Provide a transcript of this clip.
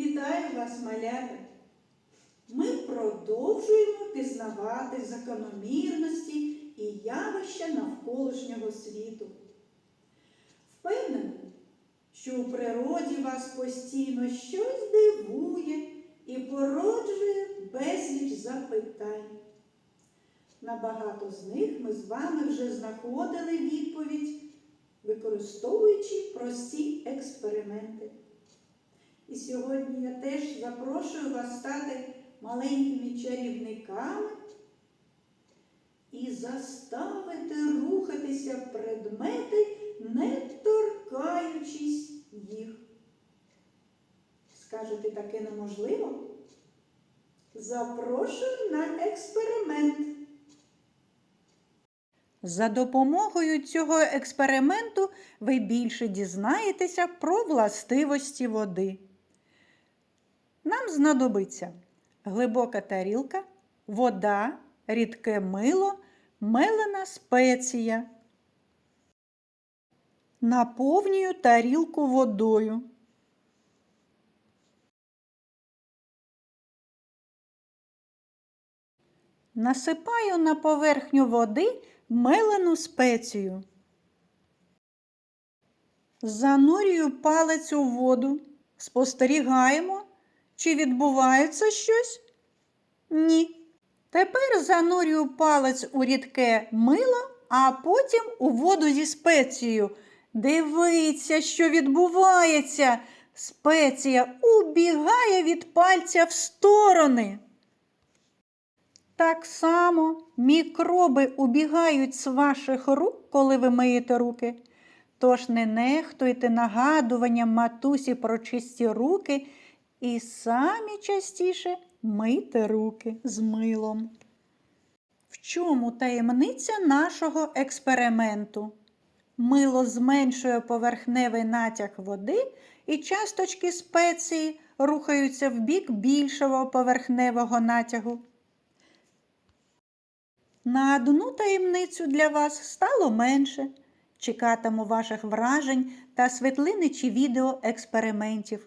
Вітаю вас, малята! Ми продовжуємо пізнавати закономірності і явища навколишнього світу. Впевнений, що у природі вас постійно щось дивує і породжує безліч запитань. На багато з них ми з вами вже знаходили відповідь, використовуючи прості експерименти. І сьогодні я теж запрошую вас стати маленькими чарівниками і заставити рухатися предмети, не торкаючись їх. Скажете, таке неможливо? Запрошую на експеримент. За допомогою цього експерименту ви більше дізнаєтеся про властивості води. Нам знадобиться глибока тарілка, вода, рідке мило, мелена спеція. Наповнюю тарілку водою. Насипаю на поверхню води мелену спецію. Занурюю палець у воду. Спостерігаємо, чи відбувається щось? Ні. Тепер занурюю палець у рідке мило, а потім у воду зі спецією. Дивіться, що відбувається. Спеція убігає від пальця в сторони. Так само мікроби убігають з ваших рук, коли ви миєте руки. Тож не нехтуйте нагадуванням матусі про чисті руки і самі частіше мийте руки з милом. В чому таємниця нашого експерименту? Мило зменшує поверхневий натяг води, і часточки спеції рухаються в бік більшого поверхневого натягу. На одну таємницю для вас стало менше. Чекатиму ваших вражень та світлини чи відео експериментів.